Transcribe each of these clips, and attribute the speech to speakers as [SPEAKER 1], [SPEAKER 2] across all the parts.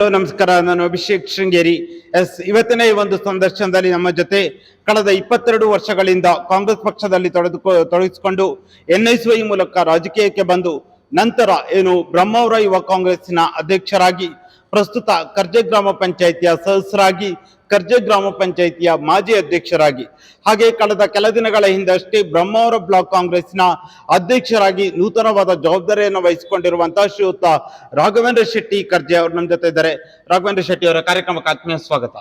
[SPEAKER 1] ನಮಸ್ಕಾರ, ನಾನು ಅಭಿಷೇಕ್ ಶೃಂಗೇರಿ. ಎಸ್, ಇವತ್ತಿನ ಈ ಒಂದು ಸಂದರ್ಶನದಲ್ಲಿ ನಮ್ಮ ಜೊತೆ ಕಳೆದ ಇಪ್ಪತ್ತೆರಡು ವರ್ಷಗಳಿಂದ ಕಾಂಗ್ರೆಸ್ ಪಕ್ಷದಲ್ಲಿ ತೊಡೆದುಕೊ, ತೊಡಗಿಸಿಕೊಂಡು ಎನ್ಎಸ್ವೈ ಮೂಲಕ ರಾಜಕೀಯಕ್ಕೆ ಬಂದು ನಂತರ ಏನು ಬ್ರಹ್ಮಾವರ ಯುವ ಕಾಂಗ್ರೆಸ್ಸಿನ ಅಧ್ಯಕ್ಷರಾಗಿ ಪ್ರಸ್ತುತ ಕರ್ಜೆ ಗ್ರಾಮ ಪಂಚಾಯಿತಿಯ ಸದಸ್ಯರಾಗಿ ಕರ್ಜೆ ಗ್ರಾಮ ಪಂಚಾಯಿತಿಯ ಮಾಜಿ ಅಧ್ಯಕ್ಷರಾಗಿ. ಹಾಗೆ ಕಳೆದ ಕೆಲ ದಿನಗಳ ಹಿಂದಷ್ಟೇ ಬ್ರಹ್ಮಾವರ ಬ್ಲಾಕ್ ಕಾಂಗ್ರೆಸ್ನ ಅಧ್ಯಕ್ಷರಾಗಿ ನೂತನವಾದ ಜವಾಬ್ದಾರಿಯನ್ನು ವಹಿಸಿಕೊಂಡಿರುವಂತಹ ಶ್ರೀಯುತ ರಾಘವೇಂದ್ರ ಶೆಟ್ಟಿ ಕರ್ಜೆ ಅವರು ನಮ್ಮ ಜೊತೆ ಇದ್ದಾರೆ. ರಾಘವೇಂದ್ರ ಶೆಟ್ಟಿ ಅವರ ಕಾರ್ಯಕ್ರಮಕ್ಕೆ ಆತ್ಮೀಯ ಸ್ವಾಗತ.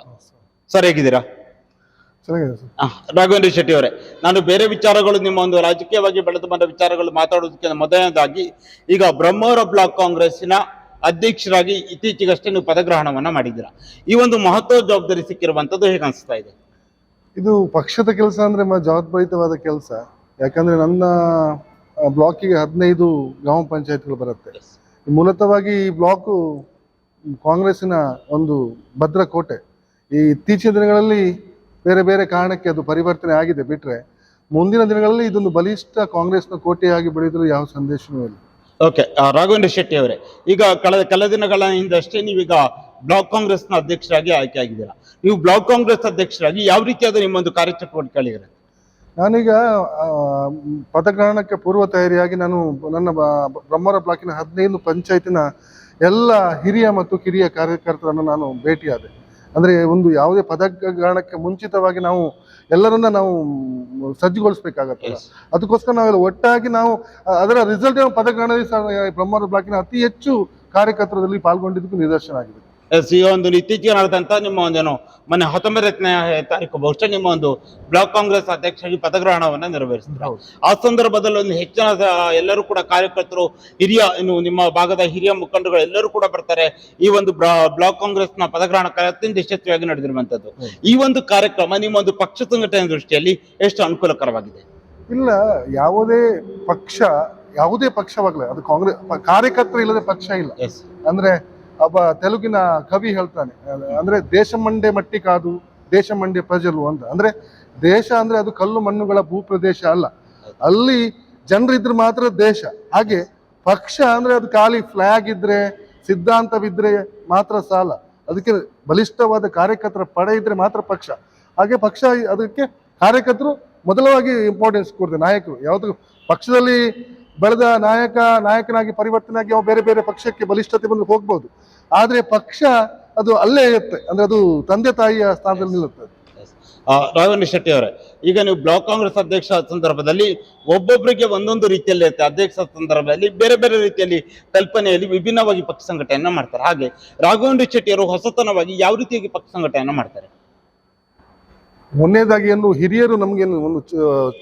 [SPEAKER 1] ಸರ್ ಹೇಗಿದ್ದೀರಾ? ರಾಘವೇಂದ್ರ ಶೆಟ್ಟಿ ಅವರೇ ನಾನು ಬೇರೆ ವಿಚಾರಗಳು ನಿಮ್ಮ ಒಂದು ರಾಜಕೀಯವಾಗಿ ಬೆಳೆದು ಬಂದ ವಿಚಾರಗಳು ಮಾತಾಡೋದಕ್ಕೆ ಮೊದಲನೇದಾಗಿ ಈಗ ಬ್ರಹ್ಮವರ ಬ್ಲಾಕ್ ಕಾಂಗ್ರೆಸ್ಸಿನ ಅಧ್ಯಕ್ಷರಾಗಿ ಇತ್ತೀಚೆಗಷ್ಟೇ ನೀವು ಪದಗ್ರಹಣವನ್ನ ಮಾಡಿದ್ದೀರಾ. ಈ ಒಂದು ಮಹತ್ವ ಜವಾಬ್ದಾರಿ ಸಿಕ್ಕಿರುವಂತದ್ದು ಹೇಗೆ ಅನಿಸ್ತಾ ಇದೆ?
[SPEAKER 2] ಇದು ಪಕ್ಷದ ಕೆಲಸ ಅಂದ್ರೆ ಜವಾಬ್ದಾರಿತವಾದ ಕೆಲಸ. ಯಾಕಂದ್ರೆ ನನ್ನ ಬ್ಲಾಕಿಗೆ ಹದಿನೈದು ಗ್ರಾಮ ಪಂಚಾಯತ್ಗಳು ಬರುತ್ತೆ. ಮೂಲತಃವಾಗಿ ಈ ಬ್ಲಾಕು ಕಾಂಗ್ರೆಸ್ಸಿನ ಒಂದು ಭದ್ರ ಕೋಟೆ ಈ ಇತ್ತೀಚಿನ ದಿನಗಳಲ್ಲಿ ಬೇರೆ ಬೇರೆ ಕಾರಣಕ್ಕೆ ಅದು ಪರಿವರ್ತನೆ ಆಗಿದೆ ಬಿಟ್ರೆ ಮುಂದಿನ ದಿನಗಳಲ್ಲಿ ಇದೊಂದು ಬಲಿಷ್ಠ ಕಾಂಗ್ರೆಸ್ನ ಕೋಟೆಯಾಗಿ ಬೆಳೆಯಲು ಯಾವ ಸಂದೇಶವೂ ಇಲ್ಲ.
[SPEAKER 1] ಓಕೆ ರಾಘವೇಂದ್ರ ಶೆಟ್ಟಿ ಅವರೇ. ಈಗ ಕಳೆದ, ಕೆಲ ದಿನಗಳ ಹಿಂದಷ್ಟೇ ನೀವೀಗ ಬ್ಲಾಕ್ ಕಾಂಗ್ರೆಸ್ನ ಅಧ್ಯಕ್ಷರಾಗಿ ಆಯ್ಕೆ ಆಗಿದ್ದೀರಾ. ನೀವು ಬ್ಲಾಕ್ ಕಾಂಗ್ರೆಸ್ ಅಧ್ಯಕ್ಷರಾಗಿ ಯಾವ ರೀತಿಯಾದ ನಿಮ್ಮೊಂದು ಕಾರ್ಯಚಟುವಟಿಕೆಗಳಿದೆ
[SPEAKER 2] ನಾನೀಗ ಪದಗ್ರಹಣಕ್ಕೆ ಪೂರ್ವ ತಯಾರಿಯಾಗಿ ನಾನು ನನ್ನ ಬ್ರಹ್ಮರ ಬ್ಲಾಕಿನ ಹದಿನೈದು ಪಂಚಾಯತಿನ ಎಲ್ಲ ಹಿರಿಯ ಮತ್ತು ಕಿರಿಯ ಕಾರ್ಯಕರ್ತರನ್ನು ನಾನು ಭೇಟಿಯಾದೆ. ಅಂದ್ರೆ ಒಂದು ಯಾವುದೇ ಪದಗ್ರಹಣಕ್ಕೆ ಮುಂಚಿತವಾಗಿ ನಾವು ಎಲ್ಲರನ್ನ ನಾವು
[SPEAKER 1] ಸಜ್ಜುಗೊಳಿಸ್ಬೇಕಾಗತ್ತೆ
[SPEAKER 2] ಅದಕ್ಕೋಸ್ಕರ ನಾವೆಲ್ಲ ಒಟ್ಟಾಗಿ ನಾವು ಅದರ ರಿಸಲ್ಟ್ ಪದಗ್ರಹಣದಲ್ಲಿ ಬ್ಲಾಕಿನ ಅತಿ ಹೆಚ್ಚು ಕಾರ್ಯಕರ್ತರಲ್ಲಿ ಪಾಲ್ಗೊಂಡಿದ್ದಕ್ಕೂ ನಿದರ್ಶನ ಆಗಿದೆ.
[SPEAKER 1] ಈ ಒಂದು ಇತ್ತೀಚೆಗೆ ನಡೆದಂತ ನಿಮ್ಮ ಒಂದೇನು ಮೊನ್ನೆ ಹತ್ತೊಂಬತ್ತನೇ ತಾರೀಕು ಬಹುಶಃ ನಿಮ್ಮ ಒಂದು ಬ್ಲಾಕ್ ಕಾಂಗ್ರೆಸ್ ಅಧ್ಯಕ್ಷರಾಗಿ ಪದಗ್ರಹಣವನ್ನ ನೆರವೇರಿಸಿದ್ರು. ಆ ಸಂದರ್ಭದಲ್ಲಿ ಒಂದು ಹೆಚ್ಚಿನ ಎಲ್ಲರೂ ಕೂಡ ಕಾರ್ಯಕರ್ತರು ಹಿರಿಯ ಇನ್ನು ನಿಮ್ಮ ಭಾಗದ ಹಿರಿಯ ಮುಖಂಡರು ಎಲ್ಲರೂ ಕೂಡ ಬರ್ತಾರೆ. ಈ ಒಂದು ಬ್ಲಾಕ್ ಕಾಂಗ್ರೆಸ್ನ ಪದಗ್ರಹಣ ಕಾರ್ಯ ಅತ್ಯಂತ ಯಶಸ್ವಿಯಾಗಿ ನಡೆದಿರುವಂತದ್ದು. ಈ ಒಂದು ಕಾರ್ಯಕ್ರಮ ನಿಮ್ಮ ಒಂದು ಪಕ್ಷ ಸಂಘಟನೆ ದೃಷ್ಟಿಯಲ್ಲಿ ಎಷ್ಟು ಅನುಕೂಲಕರವಾಗಿದೆ?
[SPEAKER 2] ಇಲ್ಲ ಯಾವುದೇ ಪಕ್ಷ ಯಾವುದೇ ಪಕ್ಷವಾಗಲಿ ಅದು ಕಾಂಗ್ರೆಸ್ ಕಾರ್ಯಕರ್ತರು ಇಲ್ಲದೆ ಪಕ್ಷ ಇಲ್ಲ.
[SPEAKER 1] ಎಸ್.
[SPEAKER 2] ಅಂದ್ರೆ ಒಬ್ಬ ತೆಲುಗಿನ ಕವಿ ಹೇಳ್ತಾನೆ, ಅಂದ್ರೆ ದೇಶ ಮಂಡೆ ಮಟ್ಟಿ ಕಾದು, ದೇಶ ಮಂಡೆ ಪ್ರಜಲು ಅಂತ. ಅಂದ್ರೆ ದೇಶ ಅಂದ್ರೆ ಅದು ಕಲ್ಲು ಮಣ್ಣುಗಳ ಭೂಪ್ರದೇಶ ಅಲ್ಲ. ಅಲ್ಲಿ ಜನರಿದ್ರೆ ಮಾತ್ರ ದೇಶ. ಹಾಗೆ ಪಕ್ಷ ಅಂದ್ರೆ ಅದು ಖಾಲಿ ಫ್ಲಾಗ್ ಇದ್ರೆ, ಸಿದ್ಧಾಂತವಿದ್ರೆ ಮಾತ್ರ ಸಾಲ. ಅದಕ್ಕೆ ಬಲಿಷ್ಠವಾದ ಕಾರ್ಯಕರ್ತರ ಪಡೆ ಇದ್ರೆ ಮಾತ್ರ ಪಕ್ಷ. ಹಾಗೆ ಪಕ್ಷ ಅದಕ್ಕೆ ಕಾರ್ಯಕರ್ತರು ಮೊದಲವಾಗಿ ಇಂಪಾರ್ಟೆನ್ಸ್ ಕೊಡ್ತಾರೆ, ನಾಯಕರು. ಯಾವುದು ಪಕ್ಷದಲ್ಲಿ ಬೆಳೆದ ನಾಯಕ, ನಾಯಕನಾಗಿ ಪರಿವರ್ತನೆ ಆಗಿ ಅವ ಬೇರೆ ಬೇರೆ ಪಕ್ಷಕ್ಕೆ ಬಲಿಷ್ಠತೆ ಬಂದು ಹೋಗ್ಬೋದು. ಆದರೆ ಪಕ್ಷ ಅದು ಅಲ್ಲೇ ಇರುತ್ತೆ. ಅಂದ್ರೆ ಅದು ತಂದೆ ತಾಯಿಯ ಸ್ಥಾನದಲ್ಲಿ ನಿಲ್ಲುತ್ತೆ.
[SPEAKER 1] ರಾಘವೇಂದ್ರ ಶೆಟ್ಟಿ ಅವರೇ, ಈಗ ನೀವು ಬ್ಲಾಕ್ ಕಾಂಗ್ರೆಸ್ ಅಧ್ಯಕ್ಷ ಸಂದರ್ಭದಲ್ಲಿ ಒಬ್ಬೊಬ್ಬರಿಗೆ ಒಂದೊಂದು ರೀತಿಯಲ್ಲಿ ಇರುತ್ತೆ. ಅಧ್ಯಕ್ಷ ಸಂದರ್ಭದಲ್ಲಿ ಬೇರೆ ಬೇರೆ ರೀತಿಯಲ್ಲಿ ಕಲ್ಪನೆಯಲ್ಲಿ ವಿಭಿನ್ನವಾಗಿ ಪಕ್ಷ ಸಂಘಟನೆಯನ್ನು ಮಾಡ್ತಾರೆ. ಹಾಗೆ ರಾಘವೇಂದ್ರ ಶೆಟ್ಟಿ ಅವರು ಹೊಸತನವಾಗಿ ಯಾವ ರೀತಿಯಾಗಿ ಪಕ್ಷ ಸಂಘಟನೆಯನ್ನು ಮಾಡ್ತಾರೆ?
[SPEAKER 2] ಮೊನ್ನೆದಾಗಿ ಏನು ಹಿರಿಯರು ನಮ್ಗೆ ಒಂದು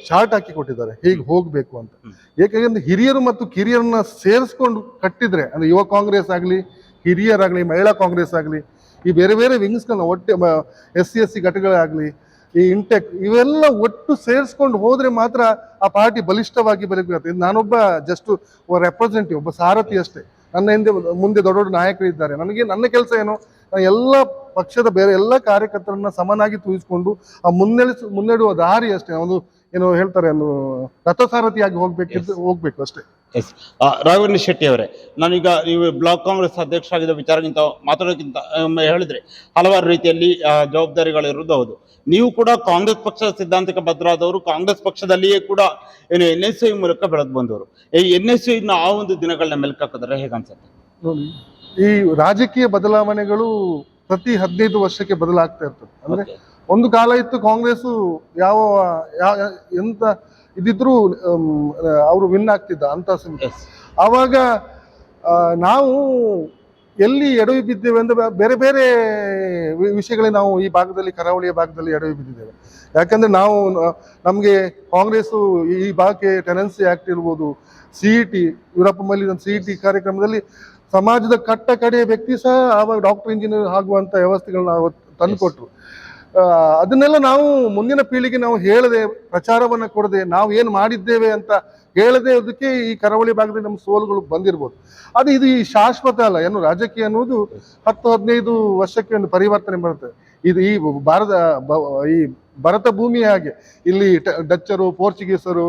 [SPEAKER 2] ಚಾರ್ಟ್ ಹಾಕಿ ಕೊಟ್ಟಿದ್ದಾರೆ. ಹೇಗೆ ಹೋಗ್ಬೇಕು ಅಂತ.
[SPEAKER 1] ಏಕೆಂದ್ರೆ
[SPEAKER 2] ಯಾಕಂದ್ರೆ ಹಿರಿಯರು ಮತ್ತು ಕಿರಿಯರನ್ನ ಸೇರಿಸ್ಕೊಂಡು ಕಟ್ಟಿದ್ರೆ ಅಂದ್ರೆ ಯುವ ಕಾಂಗ್ರೆಸ್ ಆಗಲಿ ಹಿರಿಯರಾಗ್ಲಿ ಮಹಿಳಾ ಕಾಂಗ್ರೆಸ್ ಆಗಲಿ ಈ ಬೇರೆ ಬೇರೆ ವಿಂಗ್ಸ್ಗಳನ್ನ ಒಟ್ಟೆ ಎಸ್ ಸಿ ಎಸ್ ಸಿ ಘಟಕಗಳಾಗ್ಲಿ ಈ ಇಂಟೆಕ್ ಇವೆಲ್ಲ ಒಟ್ಟು ಸೇರಿಸ್ಕೊಂಡು ಹೋದ್ರೆ ಮಾತ್ರ ಆ ಪಾರ್ಟಿ ಬಲಿಷ್ಠವಾಗಿ ಬೆಳಗುತ್ತೆ ನಾನೊಬ್ಬ ಜಸ್ಟ್ ರೆಪ್ರೆಸೆಂಟಿವ್ ಒಬ್ಬ ಸಾರಥಿ ಅಷ್ಟೇ. ನನ್ನ ಹಿಂದೆ ಮುಂದೆ ದೊಡ್ಡ ದೊಡ್ಡ ನಾಯಕರು ಇದ್ದಾರೆ ನನಗೆ ನನ್ನ ಕೆಲಸ ಏನು? ಎಲ್ಲ ಪಕ್ಷದ ಬೇರೆ ಎಲ್ಲ ಕಾರ್ಯಕರ್ತರನ್ನ ಸಮನಾಗಿ ತೂಯಿಸಿಕೊಂಡು ಆ ಮುನ್ನಡೆಸ ಮುನ್ನಡೆಯುವ ದಾರಿ ಅಷ್ಟೇ. ಒಂದು ಏನು ಹೇಳ್ತಾರೆ ಒಂದು ರಥಸಾರಥಿಯಾಗಿ ಹೋಗ್ಬೇಕಿದ್ರೆ ಹೋಗ್ಬೇಕು ಅಷ್ಟೇ.
[SPEAKER 1] ಎಸ್ ರಾಘವೇಂದ್ರ ಶೆಟ್ಟಿ ಅವರೇ ನಾನೀಗ ನೀವು ಬ್ಲಾಕ್ ಕಾಂಗ್ರೆಸ್ ಅಧ್ಯಕ್ಷ ಆಗಿದ್ದ ವಿಚಾರಕ್ಕಿಂತ ಮಾತಾಡೋಕ್ಕಿಂತ ಹೇಳಿದ್ರೆ ಹಲವಾರು ರೀತಿಯಲ್ಲಿ ಆ, ಜವಾಬ್ದಾರಿಗಳಿರುವುದು ಹೌದು ನೀವು ಕೂಡ ಕಾಂಗ್ರೆಸ್ ಪಕ್ಷದ ಸಿದ್ಧಾಂತಕ್ಕೆ ಬದ್ಧರಾದವರು ಕಾಂಗ್ರೆಸ್ ಪಕ್ಷದಲ್ಲಿಯೇ ಕೂಡ ಏನು ಎನ್ ಎಸ್ ಐ ಮೂಲಕ ಬೆಳೆದು ಬಂದವರು. ಈ ಎನ್ ಎಸ್ ಐನ ಆ ಒಂದು ದಿನಗಳನ್ನ ಮೆಲ್ಕಾಕಿದ್ರೆ ಹೇಗೆ ಅನ್ಸುತ್ತೆ?
[SPEAKER 2] ನೋಡಿ, ಈ ರಾಜಕೀಯ ಬದಲಾವಣೆಗಳು ಪ್ರತಿ ಹದಿನೈದು ವರ್ಷಕ್ಕೆ ಬದಲಾಗ್ತಾ ಇರ್ತದೆ. ಅಂದ್ರೆ ಒಂದು ಕಾಲ ಇತ್ತು ಕಾಂಗ್ರೆಸ್ ಯಾವ ಎಂತ ಇದಿದ್ರು ಅವರು ವಿನ್ ಆಗ್ತಿದ್ದ ಅಂತ ಅವಾಗ. ನಾವು ಎಲ್ಲಿ ಎಡವಿ ಬಿದ್ದೇವೆ ಅಂದ್ರೆ ಬೇರೆ ಬೇರೆ ವಿಷಯಗಳೇ ನಾವು ಈ ಭಾಗದಲ್ಲಿ ಕರಾವಳಿಯ ಭಾಗದಲ್ಲಿ ಎಡವಿ ಬಿದ್ದಿದ್ದೇವೆ. ಯಾಕಂದ್ರೆ ನಾವು ನಮಗೆ ನಮ್ಗೆ ಕಾಂಗ್ರೆಸ್ ಈ ಭಾಗಕ್ಕೆ ಟೆನೆನ್ಸಿ ಆಕ್ಟ್ ಇರ್ಬೋದು. ಸಿ ಇ ಟಿ ಯುರಪ್ಪ ಮಲ್ಲಿ ಸಿ ಇ ಟಿ ಕಾರ್ಯಕ್ರಮದಲ್ಲಿ ಸಮಾಜದ ಕಟ್ಟ ಕಡೆಯ ವ್ಯಕ್ತಿ ಸಹ ಆವಾಗ ಡಾಕ್ಟರ್, ಇಂಜಿನಿಯರ್ ಆಗುವಂತ ವ್ಯವಸ್ಥೆಗಳನ್ನ ತಂದುಕೊಟ್ರು. ಅದನ್ನೆಲ್ಲ ನಾವು ಮುಂದಿನ ಪೀಳಿಗೆ ನಾವು ಹೇಳದೆ, ಪ್ರಚಾರವನ್ನ ಕೊಡದೆ, ನಾವು ಏನು ಮಾಡಿದ್ದೇವೆ ಅಂತ ಹೇಳದೆ ಅದಕ್ಕೆ ಈ ಕರಾವಳಿ ಭಾಗದಲ್ಲಿ ನಮ್ಮ ಸೋಲುಗಳು ಬಂದಿರ್ಬೋದು. ಅದು ಇದು ಈ ಶಾಶ್ವತ ಅಲ್ಲ, ಏನು ರಾಜಕೀಯ ಅನ್ನೋದು ಹತ್ತು, ಹದಿನೈದು ವರ್ಷಕ್ಕೆ ಒಂದು ಪರಿವರ್ತನೆ ಬರುತ್ತೆ. ಇದು ಈ ಭಾರತ ಈ ಭರತ ಭೂಮಿ ಹಾಗೆ. ಇಲ್ಲಿ ಡಚ್ಚರು, ಪೋರ್ಚುಗೀಸರು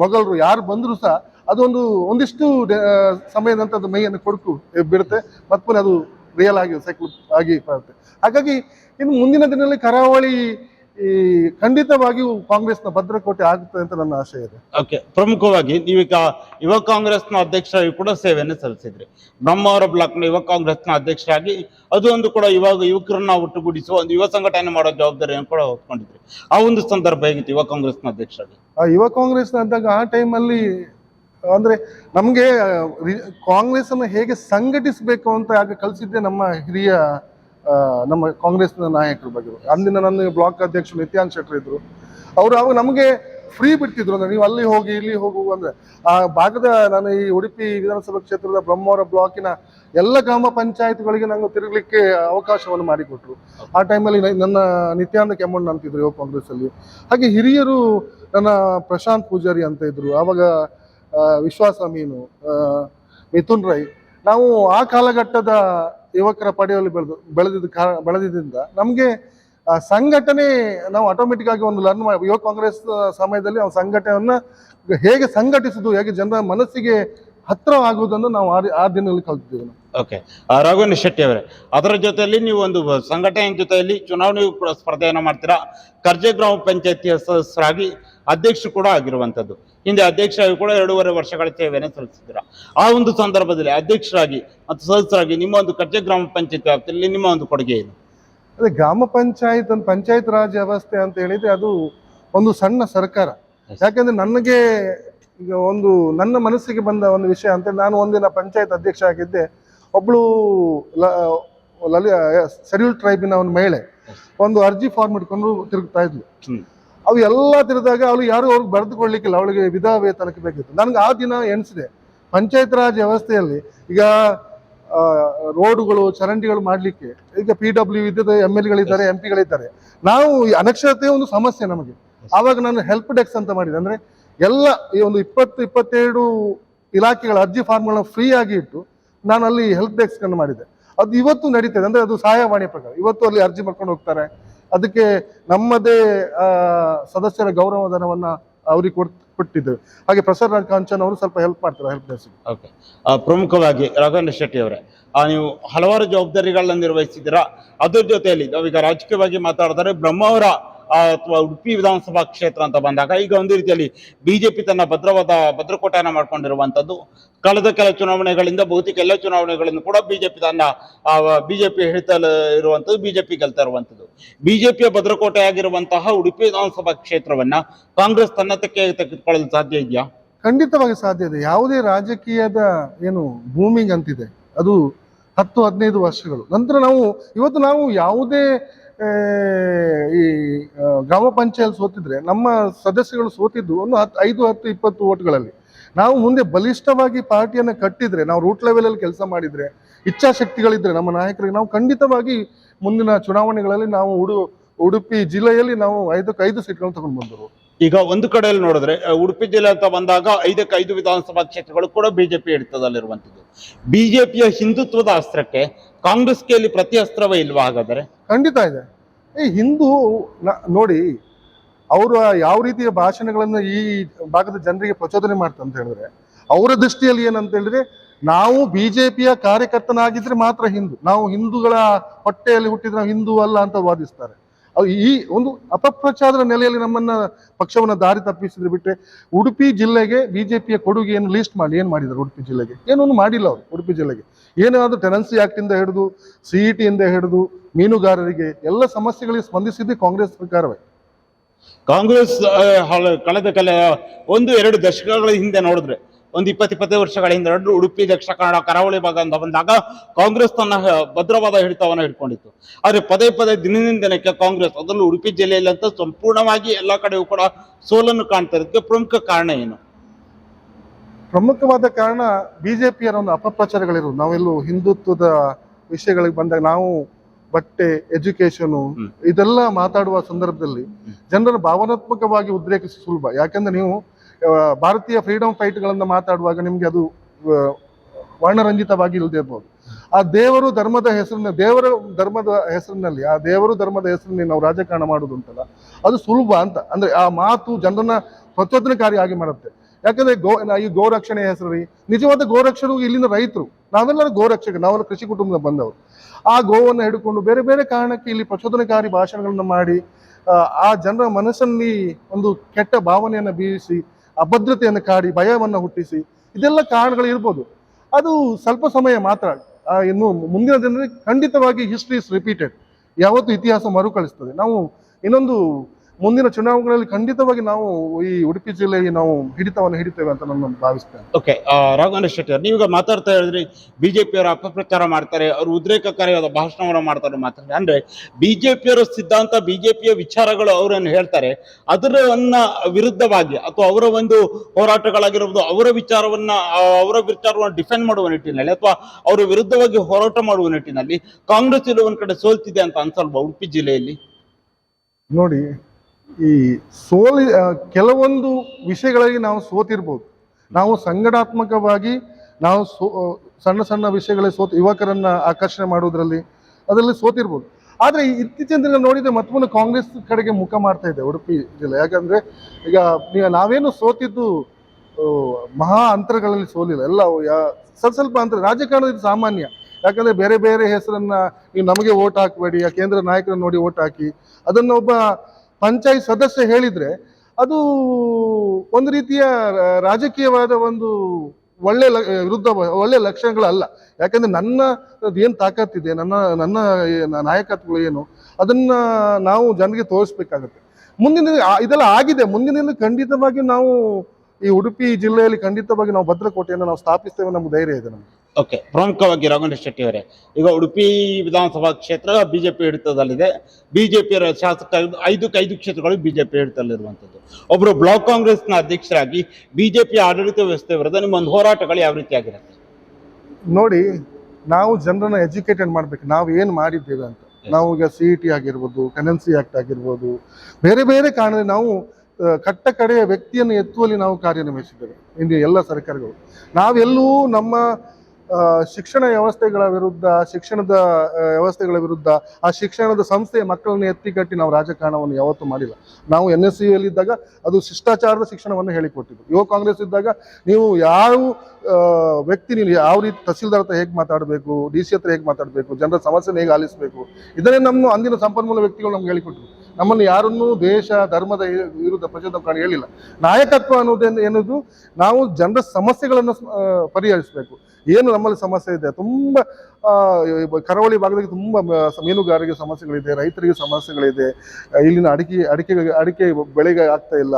[SPEAKER 2] ಮೊಘಲರು ಯಾರು ಬಂದರೂ ಸಹ ಅದೊಂದು ಒಂದಿಷ್ಟು ಸಮಯದ ನಂತರ ಅದು ಮೈಯನ್ನು ಕೊಡುಕು ಬಿಡುತ್ತೆ. ಮತ್ತೆ ಅದು ರಿಯಲ್ ಆಗಿ ಸೈಕಲ್ ಆಗಿ ಬರುತ್ತೆ. ಹಾಗಾಗಿ ಇನ್ನು ಮುಂದಿನ ದಿನದಲ್ಲಿ ಕರಾವಳಿ ಈ ಖಂಡಿತವಾಗಿಯೂ ಕಾಂಗ್ರೆಸ್ನ ಭದ್ರಕೋಟೆ ಆಗುತ್ತೆ ಅಂತ ನನ್ನ ಆಶಯ ಇದೆ.
[SPEAKER 1] ಓಕೆ ಪ್ರಮುಖವಾಗಿ ನೀವೀಗ ಯುವ ಕಾಂಗ್ರೆಸ್ನ ಅಧ್ಯಕ್ಷರಾಗಿ ಕೂಡ ಸೇವೆಯನ್ನು ಸಲ್ಲಿಸಿದ್ರಿ. ಬ್ರಹ್ಮಾವರ ಬ್ಲಾಕ್ನ ಯುವ ಕಾಂಗ್ರೆಸ್ನ ಅಧ್ಯಕ್ಷರಾಗಿ ಅದು ಒಂದು ಕೂಡ ಇವಾಗ ಯುವಕರನ್ನ ಒಟ್ಟುಗೂಡಿಸುವ ಒಂದು ಯುವ ಸಂಘಟನೆ ಮಾಡೋ ಜವಾಬ್ದಾರಿಯನ್ನು ಕೂಡ ಹೊತ್ಕೊಂಡಿದ್ರಿ. ಆ ಒಂದು ಸಂದರ್ಭ ಹೇಗಿತ್ತು ಯುವ ಕಾಂಗ್ರೆಸ್ನ ಅಧ್ಯಕ್ಷರಾಗಿ?
[SPEAKER 2] ಆ ಯುವ ಕಾಂಗ್ರೆಸ್ ಅಂದಾಗ ಆ ಟೈಮಲ್ಲಿ ಅಂದ್ರೆ ನಮಗೆ ಕಾಂಗ್ರೆಸ್ ಅನ್ನು ಹೇಗೆ ಸಂಘಟಿಸಬೇಕು ಅಂತ ಆಗ ಕಲಿಸಿದ್ದೆ ನಮ್ಮ ಹಿರಿಯ ನಮ್ಮ ಕಾಂಗ್ರೆಸ್ನ ನಾಯಕರ ಬಗ್ಗೆ. ಅಂದಿನ ನನ್ನ ಬ್ಲಾಕ್ ಅಧ್ಯಕ್ಷರು ನಿತ್ಯಾನ್ ಶೆಟ್ಟರ್ ಇದ್ರು. ಅವರು ಅವಾಗ ನಮಗೆ ಫ್ರೀ ಬಿಡ್ತಿದ್ರು. ಅಂದ್ರೆ ನೀವು ಅಲ್ಲಿ ಹೋಗಿ ಇಲ್ಲಿ ಹೋಗು ಅಂದ್ರೆ ಆ ಭಾಗದ ನಾನು ಈ ಉಡುಪಿ ವಿಧಾನಸಭಾ ಕ್ಷೇತ್ರದ ಬ್ರಹ್ಮವರ ಬ್ಲಾಕಿನ ಎಲ್ಲ ಗ್ರಾಮ ಪಂಚಾಯತ್ಗಳಿಗೆ ನಂಗೆ ತಿರುಗಲಿಕ್ಕೆ ಅವಕಾಶವನ್ನು ಮಾಡಿಕೊಟ್ರು. ಆ ಟೈಮಲ್ಲಿ ನನ್ನ ನಿತ್ಯಾನಂದ ಕೆಮ್ಮಣ್ಣ ಅಂತಿದ್ರು ಯುವ ಕಾಂಗ್ರೆಸ್ ಅಲ್ಲಿ ಹಾಗೆ ಹಿರಿಯರು ನನ್ನ ಪ್ರಶಾಂತ್ ಪೂಜಾರಿ ಅಂತ ಇದ್ರು. ಆವಾಗ ಆ, ವಿಶ್ವಾಸ ಮೀನು ಮಿಥುನ್ ರೈ. ನಾವು ಆ ಕಾಲಘಟ್ಟದ ಯುವಕರ ಪಡೆಯಲ್ಲಿ ಬೆಳೆದು, ಬೆಳೆದಿದ್ದ ಕಾ ಬೆಳೆದಿದ್ದರಿಂದ ನಮಗೆ ಸಂಘಟನೆ ನಾವು ಆಟೋಮೆಟಿಕ್ ಆಗಿ ಒಂದು ಲರ್ನ್ ಮಾಡಿ, ಯುವ ಕಾಂಗ್ರೆಸ್ ಸಮಯದಲ್ಲಿ ನಾವು ಸಂಘಟನೆಯನ್ನ ಹೇಗೆ ಸಂಘಟಿಸುದು ಹೇಗೆ ಜನರ ಮನಸ್ಸಿಗೆ ಹತ್ರ ಆಗುವುದನ್ನು ನಾವು ಆ ದಿನದಲ್ಲಿ ಕಲ್ತಿದ್ದೇವೆ
[SPEAKER 1] ಓಕೆ ರಾಘವೇಂದ್ರ ಶೆಟ್ಟಿ ಅವರೇ, ಅದರ ಜೊತೆಯಲ್ಲಿ ನೀವು ಒಂದು ಸಂಘಟನೆ ಜೊತೆಯಲ್ಲಿ ಚುನಾವಣೆ ಸ್ಪರ್ಧೆಯನ್ನು ಮಾಡ್ತೀರಾ? ಕರ್ಜೆ ಗ್ರಾಮ ಪಂಚಾಯತಿಯ ಸದಸ್ಯರಾಗಿ ಅಧ್ಯಕ್ಷರು ಕೂಡ ಆಗಿರುವಂಥದ್ದು. ಹಿಂದೆ ಅಧ್ಯಕ್ಷರಾಗಿ ಕೂಡ ಎರಡೂವರೆ ವರ್ಷಗಳ ಸೇವೆಯನ್ನು ಸಲ್ಲಿಸಿದ್ದೀರಾ ಆ ಒಂದು ಸಂದರ್ಭದಲ್ಲಿ ಅಧ್ಯಕ್ಷರಾಗಿ ಮತ್ತು ಸದಸ್ಯರಾಗಿ ನಿಮ್ಮ ಒಂದು ಕಟ್ಟೆ ಗ್ರಾಮ ಪಂಚಾಯತ್ ವ್ಯಾಪ್ತಿಯಲ್ಲಿ ನಿಮ್ಮ ಒಂದು ಕೊಡುಗೆ ಏನು?
[SPEAKER 2] ಅದೇ ಗ್ರಾಮ ಪಂಚಾಯತ್ ಒಂದು ಪಂಚಾಯತ್ ರಾಜ್ ವ್ಯವಸ್ಥೆ ಅಂತ ಹೇಳಿದ್ರೆ ಅದು ಒಂದು ಸಣ್ಣ ಸರ್ಕಾರ. ಯಾಕಂದ್ರೆ ನನಗೆ ಈಗ ಒಂದು ನನ್ನ ಮನಸ್ಸಿಗೆ ಬಂದ ಒಂದು ವಿಷಯ ಅಂತ ನಾನು ಒಂದಿನ ಪಂಚಾಯತ್ ಅಧ್ಯಕ್ಷ ಆಗಿದ್ದೆ. ಒಬ್ಳು ಲ- ಲಲಿ ಶೆಡ್ಯೂಲ್ ಟ್ರೈಬಿನ ಒಂದು ಮಹಿಳೆ. ಒಂದು ಅರ್ಜಿ ಫಾರ್ಮ್ ಇಟ್ಕೊಂಡು ತಿರುಗ್ತಾ ಇದ್ಲು. ಅವು ಎಲ್ಲ ತಿರುಗಿದಾಗ ಅವಳು ಯಾರು ಅವ್ರಿಗೆ ಬರೆದುಕೊಳ್ಳಿಕ್ಕಿಲ್ಲ. ಅವಳಿಗೆ ವಿಧವಾ ವೇತನಕ್ಕೆ ಬೇಕಿತ್ತು ನನಗೆ ಆ ದಿನ ಎಣಿಸಿದೆ. ಪಂಚಾಯತ್ ರಾಜ್ ವ್ಯವಸ್ಥೆಯಲ್ಲಿ ಈಗ ರೋಡುಗಳು ರೋಡ್ಗಳು ಚರಂಡಿಗಳು ಮಾಡ್ಲಿಕ್ಕೆ ಈಗ ಪಿ ಡಬ್ಲ್ಯೂ ಇದ್ದ ಎಂ ಎಲ್ ಗಳಿದ್ದಾರೆ ಎಂ ಪಿಗಳಿದ್ದಾರೆ. ನಾವು ಅನಕ್ಷರತೆ ಒಂದು ಸಮಸ್ಯೆ ನಮಗೆ. ಆವಾಗ ನಾನು ಹೆಲ್ಪ್ ಡೆಸ್ಕ್ ಅಂತ ಮಾಡಿದೆ. ಅಂದ್ರೆ ಎಲ್ಲ ಈ ಒಂದು ಇಪ್ಪತ್ತು ಇಪ್ಪತ್ತೆರಡು ಇಲಾಖೆಗಳ ಅರ್ಜಿ ಫಾರ್ಮ್ಗಳನ್ನ ಫ್ರೀ ಆಗಿ ಇಟ್ಟು ನಾನು ಅಲ್ಲಿ ಹೆಲ್ಪ್ ಡೆಸ್ಕ್ ಅನ್ನು ಮಾಡಿದೆ. ಅದು ಇವತ್ತು ನಡೀತದೆ. ಅಂದ್ರೆ ಅದು ಸಹಾಯವಾಣಿ ಪ್ರಕಾರ. ಇವತ್ತು ಅಲ್ಲಿ ಅರ್ಜಿ ಮಾಡ್ಕೊಂಡು ಹೋಗ್ತಾರೆ. ಅದಕ್ಕೆ ನಮ್ಮದೇ ಸದಸ್ಯರ ಗೌರವಧನವನ್ನ ಅವ್ರಿಗೆ ಕೊಟ್ಟು ಕೊಟ್ಟಿದ್ದೇವೆ. ಹಾಗೆ ಪ್ರಸಾದ್ ರಾಜ್ ಕಾಂಚನ್ ಅವರು ಸ್ವಲ್ಪ ಹೆಲ್ಪ್ ಮಾಡ್ತಾರೆ ಹೆಲ್ಪ್ ಡೆಸ್ಕ್
[SPEAKER 1] ಓಕೆ ಪ್ರಮುಖವಾಗಿ ರಾಘವೇಂದ್ರ ಶೆಟ್ಟಿ ಅವರೇ ನೀವು ಹಲವಾರು ಜವಾಬ್ದಾರಿಗಳನ್ನ ನಿರ್ವಹಿಸಿದ್ದೀರಾ? ಅದ್ರ ಜೊತೆಯಲ್ಲಿ ನಾವೀಗ ರಾಜಕೀಯವಾಗಿ ಮಾತಾಡಿದರೆ ಬ್ರಹ್ಮಾವರ ಅಥವಾ ಉಡುಪಿ ವಿಧಾನಸಭಾ ಕ್ಷೇತ್ರ ಅಂತ ಬಂದಾಗ ಈಗ ಒಂದು ರೀತಿಯಲ್ಲಿ ಬಿಜೆಪಿ ತನ್ನ ಭದ್ರವಾದ, ಭದ್ರಕೋಟೆಯನ್ನು ಮಾಡ್ಕೊಂಡಿರುವಂತದ್ದು, ಕಳೆದ ಕೆಲ ಚುನಾವಣೆಗಳಿಂದ ಬಹುತೇಕ ಎಲ್ಲ ಚುನಾವಣೆಗಳನ್ನು ಕೂಡ ಬಿಜೆಪಿ ತನ್ನ ಬಿಜೆಪಿ ಹೇಳ್ತಾ ಇರುವಂತದ್ದು, ಬಿಜೆಪಿ ಗೆಲ್ತಾ ಇರುವಂತದ್ದು. ಬಿಜೆಪಿಯ ಭದ್ರಕೋಟೆ ಆಗಿರುವಂತಹ ಉಡುಪಿ ವಿಧಾನಸಭಾ ಕ್ಷೇತ್ರವನ್ನ ಕಾಂಗ್ರೆಸ್ ತನ್ನತಕ್ಕೆ ತೆಗೆದುಕೊಳ್ಳಲು ಸಾಧ್ಯ ಇದೆಯಾ?
[SPEAKER 2] ಖಂಡಿತವಾಗಿ ಸಾಧ್ಯ ಇದೆ. ಯಾವುದೇ ರಾಜಕೀಯದ ಏನು ಬೂಮಿಂಗ್ ಅಂತಿದೆ, ಅದು ಹತ್ತು, ಹದಿನೈದು ವರ್ಷಗಳು. ನಂತರ ನಾವು, ಇವತ್ತು ನಾವು ಯಾವುದೇ ಈ ಗ್ರಾಮ ಪಂಚಾಯತ್ ಸೋತಿದ್ರೆ, ನಮ್ಮ ಸದಸ್ಯಗಳು ಸೋತಿದ್ದು ಒಂದು ಹತ್ತು ಐದು, ಹತ್ತು, ಇಪ್ಪತ್ತು ಓಟ್ಗಳಲ್ಲಿ ನಾವು ಮುಂದೆ ಬಲಿಷ್ಠವಾಗಿ ಪಾರ್ಟಿಯನ್ನು ಕಟ್ಟಿದ್ರೆ, ನಾವು ರೂಟ್ ಲೆವೆಲಲ್ಲಿ ಕೆಲಸ ಮಾಡಿದ್ರೆ ಇಚ್ಛಾಶಕ್ತಿಗಳಿದ್ರೆ ನಮ್ಮ ನಾಯಕರಿಗೆ ನಾವು ಖಂಡಿತವಾಗಿ ಮುಂದಿನ ಚುನಾವಣೆಗಳಲ್ಲಿ ನಾವು ಉಡು ಉಡುಪಿ ಜಿಲ್ಲೆಯಲ್ಲಿ ನಾವು ಐದಕ್ಕೆ ಐದು ಸೀಟ್ಗಳನ್ನು ತಗೊಂಡು ಬಂದರು.
[SPEAKER 1] ಈಗ ಒಂದು ಕಡೆಯಲ್ಲಿ ನೋಡಿದ್ರೆ ಉಡುಪಿ ಜಿಲ್ಲೆ ಅಂತ ಬಂದಾಗ ಐದಕ್ಕೆ ಐದು ವಿಧಾನಸಭಾ ಕ್ಷೇತ್ರಗಳು ಕೂಡ ಬಿಜೆಪಿ ಹಿಡಿತದಲ್ಲಿರುವಂತದ್ದು ಬಿಜೆಪಿಯ ಹಿಂದುತ್ವದ ಅಸ್ತ್ರಕ್ಕೆ ಕಾಂಗ್ರೆಸ್ಗೆ ಇಲ್ಲಿ ಪ್ರತಿ ಅಸ್ತ್ರವೇ ಇಲ್ವಾ ಹಾಗಾದರೆ?
[SPEAKER 2] ಖಂಡಿತ ಇದೆ. ಈ ಹಿಂದೂ ನೋಡಿ ಅವರ ಯಾವ ರೀತಿಯ ಭಾಷಣಗಳನ್ನು ಈ ಭಾಗದ ಜನರಿಗೆ ಪ್ರಚೋದನೆ ಮಾಡ್ತಾರೆ ಅಂತ ಹೇಳಿದ್ರೆ ಅವರ ದೃಷ್ಟಿಯಲ್ಲಿ ಏನಂತ ಹೇಳಿದ್ರೆ ನಾವು ಬಿಜೆಪಿಯ ಕಾರ್ಯಕರ್ತನಾಗಿದ್ರೆ ಮಾತ್ರ ಹಿಂದೂ. ನಾವು ಹಿಂದೂಗಳ ಹೊಟ್ಟೆಯಲ್ಲಿ ಹುಟ್ಟಿದ್ರೆ ಹಿಂದೂ ಅಲ್ಲ ಅಂತ ವಾದಿಸ್ತಾರೆ. ಈ ಒಂದು ಅಪಪ್ರಚಾರದ ನೆಲೆಯಲ್ಲಿ ನಮ್ಮನ್ನ ಪಕ್ಷವನ್ನ ದಾರಿ ತಪ್ಪಿಸಿದ್ರೆ ಬಿಟ್ಟರೆ ಉಡುಪಿ ಜಿಲ್ಲೆಗೆ ಬಿಜೆಪಿಯ ಕೊಡುಗೆಯನ್ನು ಲೀಸ್ಟ್ ಮಾಡಿ. ಏನು ಮಾಡಿದ್ದಾರೆ ಉಡುಪಿ ಜಿಲ್ಲೆಗೆ? ಏನೊಂದು ಮಾಡಿಲ್ಲ ಅವರು ಉಡುಪಿ ಜಿಲ್ಲೆಗೆ. ಏನಾದರೂ ಟೆನನ್ಸಿ ಆಕ್ಟ್ ಇಂದ ಹಿಡಿದು ಸಿಇಟಿ ಇಂದ ಹಿಡಿದು, ಮೀನುಗಾರರಿಗೆ ಎಲ್ಲ ಸಮಸ್ಯೆಗಳಿಗೆ ಸ್ಪಂದಿಸಿದ್ದು ಕಾಂಗ್ರೆಸ್ ಸರ್ಕಾರವೇ.
[SPEAKER 1] ಕಾಂಗ್ರೆಸ್ ಕಳೆದ ಕಲೆ ಒಂದು, ಎರಡು ದಶಕಗಳ ಹಿಂದೆ ನೋಡಿದ್ರೆ ಒಂದು ಇಪ್ಪತ್ತು ಇಪ್ಪತ್ತೈದು ವರ್ಷಗಳ ಹಿಂದೆ ನಡೆದು ಉಡುಪಿ ದಕ್ಷಿಣ ಕನ್ನಡ ಕರಾವಳಿ ಭಾಗ ಅಂತ ಬಂದಾಗ ಕಾಂಗ್ರೆಸ್ ತನ್ನ ಭದ್ರವಾದ ಹಿಡಿತವನ್ನು ಹಿಡ್ಕೊಂಡಿತ್ತು. ಆದರೆ ಪದೇ ಪದೇ ದಿನದಿಂದ ದಿನಕ್ಕೆ ಕಾಂಗ್ರೆಸ್ ಅದರಲ್ಲೂ ಉಡುಪಿ ಜಿಲ್ಲೆಯಲ್ಲಿ ಅಂತ ಸಂಪೂರ್ಣವಾಗಿ ಎಲ್ಲ ಕಡೆಯೂ ಕೂಡ ಸೋಲನ್ನು ಕಾಣ್ತಾ ಇರೋದಕ್ಕೆ ಪ್ರಮುಖ ಕಾರಣ ಏನು?
[SPEAKER 2] ಪ್ರಮುಖವಾದ ಕಾರಣ ಬಿಜೆಪಿಯರ ಒಂದು ಅಪಪ್ರಚಾರಗಳಿರು ನಾವೆಲ್ಲೂ ಹಿಂದುತ್ವದ ವಿಷಯಗಳಿಗೆ ಬಂದಾಗ ನಾವು ಬಟ್ಟೆ ಎಜುಕೇಶನು ಇದೆಲ್ಲ ಮಾತಾಡುವ ಸಂದರ್ಭದಲ್ಲಿ ಜನರ ಭಾವನಾತ್ಮಕವಾಗಿ ಉದ್ರೇಕಿಸಿ ಸುಲಭ. ಯಾಕಂದ್ರೆ ನೀವು ಭಾರತೀಯ ಫ್ರೀಡಮ್ ಫೈಟ್ಗಳನ್ನು ಮಾತಾಡುವಾಗ ನಿಮಗೆ ಅದು ವರ್ಣರಂಜಿತವಾಗಿ ಇಲ್ಲದೆ ಇರ್ಬೋದು. ಆ ದೇವರು ಧರ್ಮದ ಹೆಸರಿನ ದೇವರ ಧರ್ಮದ ಹೆಸರಿನಲ್ಲಿ, ಆ ದೇವರು ಧರ್ಮದ ಹೆಸರಿನಲ್ಲಿ ನಾವು ರಾಜಕಾರಣ ಮಾಡುದು ಉಂಟಲ್ಲ ಅದು ಸುಲಭ ಅಂತ. ಅಂದ್ರೆ ಆ ಮಾತು ಜನರನ್ನ ಪ್ರಚೋದನಕಾರಿಯಾಗಿ ಮಾಡುತ್ತೆ. ಯಾಕಂದ್ರೆ ಗೋ, ಈ ಗೋರಕ್ಷಣೆ ಹೆಸರು ನಿಜವಾದ ಗೋರಕ್ಷರು ಇಲ್ಲಿನ ರೈತರು. ನಾವೆಲ್ಲರೂ ಗೋರಕ್ಷಕ ನಾವೆಲ್ಲ ಕೃಷಿ ಕುಟುಂಬದ ಬಂದವರು. ಆ ಗೋವನ್ನು ಹಿಡ್ಕೊಂಡು ಬೇರೆ ಬೇರೆ ಕಾರಣಕ್ಕೆ ಇಲ್ಲಿ ಪ್ರಚೋದನಕಾರಿ ಭಾಷಣಗಳನ್ನು ಮಾಡಿ, ಆ ಜನರ ಮನಸ್ಸಲ್ಲಿ ಒಂದು ಕೆಟ್ಟ ಭಾವನೆಯನ್ನು ಬೀರಿಸಿ ಅಭದ್ರತೆಯನ್ನು ಕಾಡಿ, ಭಯವನ್ನು ಹುಟ್ಟಿಸಿ, ಇದೆಲ್ಲ ಕಾರಣಗಳು ಇರ್ಬೋದು. ಅದು ಸ್ವಲ್ಪ ಸಮಯ ಮಾತ್ರ. ಇನ್ನು ಮುಂದಿನ ದಿನದಲ್ಲಿ ಖಂಡಿತವಾಗಿ ಹಿಸ್ಟ್ರಿ ಇಸ್ ರಿಪೀಟೆಡ್ ಯಾವತ್ತು ಇತಿಹಾಸ ಮರುಕಳಿಸ್ತದೆ. ನಾವು ಇನ್ನೊಂದು ಮುಂದಿನ ಚುನಾವಣೆಗಳಲ್ಲಿ ಖಂಡಿತವಾಗಿ ನಾವು ಈ ಉಡುಪಿ ಜಿಲ್ಲೆಗೆ ನಾವು ಹಿಡಿತವನ್ನು ಹಿಡಿತೇವೆ ಅಂತ ನಾನು ಭಾವಿಸ್ತೇನೆ.
[SPEAKER 1] ಓಕೆ ರಾಘವೇಂದ್ರ ಶೆಟ್ಟಿ ಅವರು ನೀವೀಗ ಮಾತಾಡ್ತಾ ಹೇಳಿದ್ರಿ ಬಿಜೆಪಿಯವರು ಅಪಪ್ರಚಾರ ಮಾಡ್ತಾರೆ ಅವರು ಉದ್ರೇಕಕಾರಿಯಾದ ಭಾಷಣವನ್ನು ಮಾಡ್ತಾರೆ ಮಾತಾಡಿ. ಅಂದ್ರೆ ಬಿಜೆಪಿಯವರ ಸಿದ್ಧಾಂತ ಬಿಜೆಪಿಯ ವಿಚಾರಗಳು ಅವರನ್ನು ಹೇಳ್ತಾರೆ ಅದರನ್ನ ವಿರುದ್ಧವಾಗಿ ಅಥವಾ ಅವರ ಒಂದು ಹೋರಾಟಗಳಾಗಿರ್ಬೋದು ಅವರ ವಿಚಾರವನ್ನ ಅವರ ವಿಚಾರವನ್ನು ಡಿಫೆಂಡ್ ಮಾಡುವ ನಿಟ್ಟಿನಲ್ಲಿ ಅಥವಾ ಅವರ ವಿರುದ್ಧವಾಗಿ ಹೋರಾಟ ಮಾಡುವ ನಿಟ್ಟಿನಲ್ಲಿ ಕಾಂಗ್ರೆಸ್ ಇಲ್ಲಿ ಒಂದ್ ಕಡೆ ಸೋಲ್ತಿದೆ ಅಂತ ಅನ್ಸಲ್ವಾ ಉಡುಪಿ ಜಿಲ್ಲೆಯಲ್ಲಿ?
[SPEAKER 2] ನೋಡಿ ಈ ಸೋಲಿ ಕೆಲವೊಂದು ವಿಷಯಗಳಲ್ಲಿ ನಾವು ಸೋತಿರ್ಬೋದು. ನಾವು ಸಂಘಟಾತ್ಮಕವಾಗಿ ನಾವು ಸೋ ಸಣ್ಣ ಸಣ್ಣ ವಿಷಯಗಳೇ ಸೋತ್, ಯುವಕರನ್ನ ಆಕರ್ಷಣೆ ಮಾಡುವುದರಲ್ಲಿ ಅದರಲ್ಲಿ ಸೋತಿರ್ಬೋದು. ಆದರೆ ಇತ್ತೀಚಿನ ದಿನ ನೋಡಿದರೆ ಮತ್ತೊಂದು ಕಾಂಗ್ರೆಸ್ ಕಡೆಗೆ ಮುಖ ಮಾಡ್ತಾ ಇದೆ ಉಡುಪಿ ಜಿಲ್ಲೆ. ಯಾಕಂದರೆ ಈಗ ನೀವು ನಾವೇನು ಸೋತಿದ್ದು ಮಹಾ ಅಂತರಗಳಲ್ಲಿ ಸೋಲಿಲ್ಲ. ಎಲ್ಲ ಸ್ವಲ್ಪ ಸ್ವಲ್ಪ ಅಂತರ. ರಾಜಕಾರಣ ಇದು ಸಾಮಾನ್ಯ. ಯಾಕಂದರೆ ಬೇರೆ ಬೇರೆ ಹೆಸರನ್ನು, ನೀವು ನಮಗೆ ಓಟ್ ಹಾಕಬೇಡಿ, ಆ ಕೇಂದ್ರ ನಾಯಕರನ್ನು ನೋಡಿ ಓಟ್ ಹಾಕಿ, ಅದನ್ನು ಒಬ್ಬ ಪಂಚಾಯತ್ ಸದಸ್ಯ ಹೇಳಿದ್ರೆ ಅದು ಒಂದು ರೀತಿಯ ರಾಜಕೀಯವಾದ ಒಂದು ಒಳ್ಳೆ ವಿರುದ್ಧ ಒಳ್ಳೆ ಲಕ್ಷಣಗಳಲ್ಲ. ಯಾಕಂದ್ರೆ ನನ್ನ ಏನು ತಾಕತ್ತಿದೆ, ನನ್ನ ನನ್ನ ನಾಯಕತ್ವಗಳು ಏನು, ಅದನ್ನ ನಾವು ಜನರಿಗೆ ತೋರಿಸ್ಬೇಕಾಗತ್ತೆ. ಮುಂದಿನ ದಿನ ಇದೆಲ್ಲ ಆಗಿದೆ. ಮುಂದಿನ ದಿನ ಖಂಡಿತವಾಗಿ ನಾವು ಈ ಉಡುಪಿ ಜಿಲ್ಲೆಯಲ್ಲಿ ಖಂಡಿತವಾಗಿ ನಾವು ಭದ್ರಕೋಟೆಯನ್ನು ನಾವು ಸ್ಥಾಪಿಸ್ತೇವೆ ನಮ್ಗೆ ಧೈರ್ಯ ಇದೆ ನಮ್ಗೆ.
[SPEAKER 1] ಓಕೆ ಪ್ರಮುಖವಾಗಿ ರಾಘವೇಂದ್ರ ಶೆಟ್ಟಿ ಅವರೇ. ಈಗ ಉಡುಪಿ ವಿಧಾನಸಭಾ ಕ್ಷೇತ್ರ ಬಿಜೆಪಿ ಹಿಡಿತದಲ್ಲಿದೆ. ಬಿಜೆಪಿಯ ಶಾಸಕ ಐದಕ್ಕೆ ಐದು ಕ್ಷೇತ್ರಗಳು ಬಿಜೆಪಿ ಹಿಡಿತದಲ್ಲಿರುವಂಥದ್ದು. ಒಬ್ಬರು ಬ್ಲಾಕ್ ಕಾಂಗ್ರೆಸ್ನ ಅಧ್ಯಕ್ಷರಾಗಿ ಬಿಜೆಪಿ ಆಡಳಿತ ವ್ಯವಸ್ಥೆ ವಿರುದ್ಧ ನಿಮ್ಮ ಒಂದು ಹೋರಾಟಗಳು ಯಾವ ರೀತಿಯಾಗಿರುತ್ತೆ
[SPEAKER 2] ನೋಡಿ ನಾವು ಜನರನ್ನು ಎಜುಕೇಟೆಡ್ ಮಾಡಬೇಕು? ನಾವು ಏನು ಮಾಡಿದ್ದೇವೆ ಅಂತ. ನಾವು ಈಗ ಸಿ ಇ ಟಿ ಆಗಿರ್ಬೋದು ಕನೆನ್ಸಿ ಆ್ಯಕ್ಟ್ ಆಗಿರ್ಬೋದು ಬೇರೆ ಬೇರೆ ಕಾರಣದಲ್ಲಿ ನಾವು ಕಟ್ಟ ಕಡೆಯ ವ್ಯಕ್ತಿಯನ್ನು ಎತ್ತುವಲ್ಲಿ ನಾವು ಕಾರ್ಯನಿರ್ವಹಿಸಿದ್ದೇವೆ. ಇಂದು ಎಲ್ಲ ಸರ್ಕಾರಗಳು. ನಾವೆಲ್ಲೂ ನಮ್ಮ ಶಿಕ್ಷಣ ವ್ಯವಸ್ಥೆಗಳ ವಿರುದ್ಧ, ಶಿಕ್ಷಣದ ವ್ಯವಸ್ಥೆಗಳ ವಿರುದ್ಧ, ಆ ಶಿಕ್ಷಣದ ಸಂಸ್ಥೆಯ ಮಕ್ಕಳನ್ನು ಎತ್ತಿಕಟ್ಟಿ ನಾವು ರಾಜಕಾರಣವನ್ನು ಯಾವತ್ತೂ ಮಾಡಿಲ್ಲ. ನಾವು ಎನ್ ಎಸ್ ಇದ್ದಾಗ ಅದು ಶಿಷ್ಟಾಚಾರದ ಶಿಕ್ಷಣವನ್ನು ಹೇಳಿಕೊಟ್ಟಿದ್ದು. ಯುವ ಕಾಂಗ್ರೆಸ್ ಇದ್ದಾಗ ನೀವು ಯಾವ ವ್ಯಕ್ತಿ ನೀವು ಯಾವ ರೀತಿ, ತಹಸೀಲ್ದಾರ್ ಹತ್ರ ಹೇಗೆ ಮಾತಾಡಬೇಕು, ಡಿ ಸಿ ಹತ್ರ ಹೇಗೆ ಮಾತಾಡಬೇಕು, ಜನರ ಸಮಸ್ಯೆನ ಹೇಗೆ ಆಲಿಸಬೇಕು, ಇದನ್ನೇ ನಮ್ಮ ಅಂದಿನ ಸಂಪನ್ಮೂಲ ವ್ಯಕ್ತಿಗಳು ನಮ್ಗೆ ಹೇಳಿಕೊಟ್ರು. ನಮ್ಮನ್ನು ಯಾರನ್ನೂ ದೇಶ, ಧರ್ಮದ ವಿರುದ್ಧ ಪ್ರಚೋದನೆ ಹೇಳಿಲ್ಲ. ನಾಯಕತ್ವ ಅನ್ನೋದೇನು ಏನದು ನಾವು ಜನರ ಸಮಸ್ಯೆಗಳನ್ನು ಪರಿಹರಿಸಬೇಕು. ಏನು ನಮ್ಮಲ್ಲಿ ಸಮಸ್ಯೆ ಇದೆ? ತುಂಬ ಕರಾವಳಿ ಭಾಗದಲ್ಲಿ ತುಂಬ ಮೀನುಗಾರಿಕೆ ಸಮಸ್ಯೆಗಳಿದೆ, ರೈತರಿಗೆ ಸಮಸ್ಯೆಗಳಿದೆ. ಇಲ್ಲಿನ ಅಡಿಕೆ ಅಡಿಕೆ ಅಡಿಕೆ ಬೆಳೆಗೆ ಆಗ್ತಾ ಇಲ್ಲ.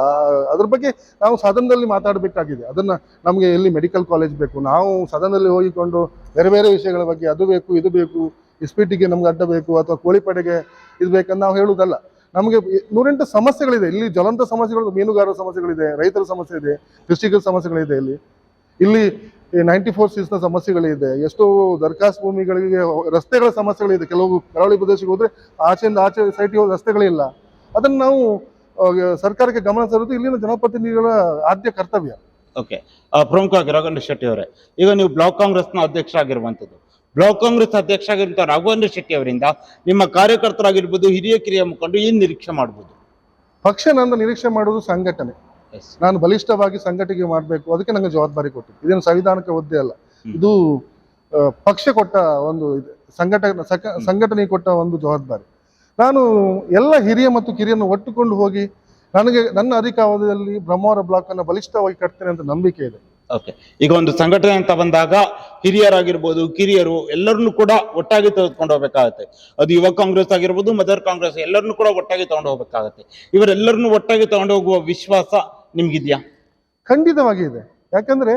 [SPEAKER 2] ಅದ್ರ ಬಗ್ಗೆ ನಾವು ಸದನದಲ್ಲಿ ಮಾತಾಡಬೇಕಾಗಿದೆ. ಅದನ್ನ ನಮಗೆ ಎಲ್ಲಿ ಮೆಡಿಕಲ್ ಕಾಲೇಜ್ ಬೇಕು? ನಾವು ಸದನದಲ್ಲಿ ಹೋಗಿಕೊಂಡು ಬೇರೆ ಬೇರೆ ವಿಷಯಗಳ ಬಗ್ಗೆ ಅದು ಬೇಕು, ಇದು ಬೇಕು, ಇಸ್ಪೀಟಿಗೆ ನಮ್ಗೆ ಅಡ್ಡ ಬೇಕು ಅಥವಾ ಕೋಳಿಪಡೆಗೆ ಇದು ಬೇಕಂತ ನಾವು ಹೇಳುವುದಲ್ಲ. ನಮಗೆ ನೂರೆಂಟು ಸಮಸ್ಯೆಗಳಿದೆ. ಇಲ್ಲಿ ಜ್ವಲಂತ ಸಮಸ್ಯೆಗಳು, ಮೀನುಗಾರರ ಸಮಸ್ಯೆಗಳಿದೆ, ರೈತರ ಸಮಸ್ಯೆ ಇದೆ, ಕೃಷಿಕರ ಸಮಸ್ಯೆಗಳಿದೆ ಇಲ್ಲಿ. ಇಲ್ಲಿ ನೈಂಟಿ ಫೋರ್ ಸೀಸ್ನ ಸಮಸ್ಯೆಗಳಿದೆ. ಎಷ್ಟೋ ದರ್ಖಾಸ್ ಭೂಮಿಗಳಿಗೆ ರಸ್ತೆಗಳ ಸಮಸ್ಯೆಗಳಿದೆ. ಕೆಲವು ಕರಾವಳಿ ಪ್ರದೇಶಕ್ಕೆ ಹೋದ್ರೆ ಆಚೆಯಿಂದ ಆಚೆ ಸೈಟಿಗೆ ಹೋದ ರಸ್ತೆಗಳಿಲ್ಲ. ಅದನ್ನ ನಾವು ಸರ್ಕಾರಕ್ಕೆ ಗಮನ ಸರಿದು ಇಲ್ಲಿನ ಜನಪ್ರತಿನಿಧಿಗಳ ಆದ್ಯ ಕರ್ತವ್ಯ.
[SPEAKER 1] ಓಕೆ ಪ್ರಮುಖವಾಗಿ ರಾಘವೇಂದ್ರ ಶೆಟ್ಟಿ ಅವರೇ ಈಗ ನೀವು ಬ್ಲಾಕ್ ಕಾಂಗ್ರೆಸ್ನ ಅಧ್ಯಕ್ಷರಾಗಿರುವಂಥದ್ದು. ಬ್ಲಾಕ್ ಕಾಂಗ್ರೆಸ್ ಅಧ್ಯಕ್ಷ ಆಗಿರುವಂಥ ರಾಘವೇಂದ್ರ ಶೆಟ್ಟಿ ಅವರಿಂದ ನಿಮ್ಮ ಕಾರ್ಯಕರ್ತರಾಗಿರ್ಬೋದು ಹಿರಿಯ ಕಿರಿಯ ಮುಖಂಡರು ಏನು ನಿರೀಕ್ಷೆ ಮಾಡ್ಬೋದು?
[SPEAKER 2] ಪಕ್ಷ ನನ್ನ ನಿರೀಕ್ಷೆ ಮಾಡುವುದು ಸಂಘಟನೆ. ನಾನು ಬಲಿಷ್ಠವಾಗಿ ಸಂಘಟನೆ ಮಾಡಬೇಕು. ಅದಕ್ಕೆ ನಂಗೆ ಜವಾಬ್ದಾರಿ ಕೊಟ್ಟಿದ್ದು. ಇದೇನು ಸಂವಿಧಾನಕ್ಕೆ ಒದ್ದೆ ಅಲ್ಲ. ಇದು ಪಕ್ಷ ಕೊಟ್ಟ ಒಂದು. ಸಂಘಟನೆ ಸಂಘಟನೆ ಕೊಟ್ಟ ಒಂದು ಜವಾಬ್ದಾರಿ. ನಾನು ಎಲ್ಲ ಹಿರಿಯ ಮತ್ತು ಕಿರಿಯನ್ನು ಒಟ್ಟುಕೊಂಡು ಹೋಗಿ ನನಗೆ ನನ್ನ ಅಧಿಕಾವಧಿಯಲ್ಲಿ ಬ್ರಹ್ಮಾವರ ಬ್ಲಾಕ್ ಅನ್ನು ಬಲಿಷ್ಠವಾಗಿ ಕಟ್ತೇನೆ ಅಂತ ನಂಬಿಕೆ ಇದೆ.
[SPEAKER 1] ಓಕೆ ಈಗ ಒಂದು ಸಂಘಟನೆ ಅಂತ ಬಂದಾಗ ಹಿರಿಯರಾಗಿರ್ಬೋದು ಕಿರಿಯರು ಎಲ್ಲರನ್ನು ಕೂಡ ಒಟ್ಟಾಗಿ ತೆಗೆದುಕೊಂಡು ಹೋಗ್ಬೇಕಾಗತ್ತೆ. ಅದು ಯುವ ಕಾಂಗ್ರೆಸ್ ಆಗಿರ್ಬೋದು ಮದರ್ ಕಾಂಗ್ರೆಸ್ ಎಲ್ಲರನ್ನು ಕೂಡ ಒಟ್ಟಾಗಿ ತಗೊಂಡು ಹೋಗ್ಬೇಕಾಗತ್ತೆ. ಇವರೆಲ್ಲರನ್ನು ಒಟ್ಟಾಗಿ ತಗೊಂಡು ಹೋಗುವ ವಿಶ್ವಾಸ ನಿಮ್ಗಿದ್ಯಾ?
[SPEAKER 2] ಖಂಡಿತವಾಗಿ ಇದೆ. ಯಾಕಂದ್ರೆ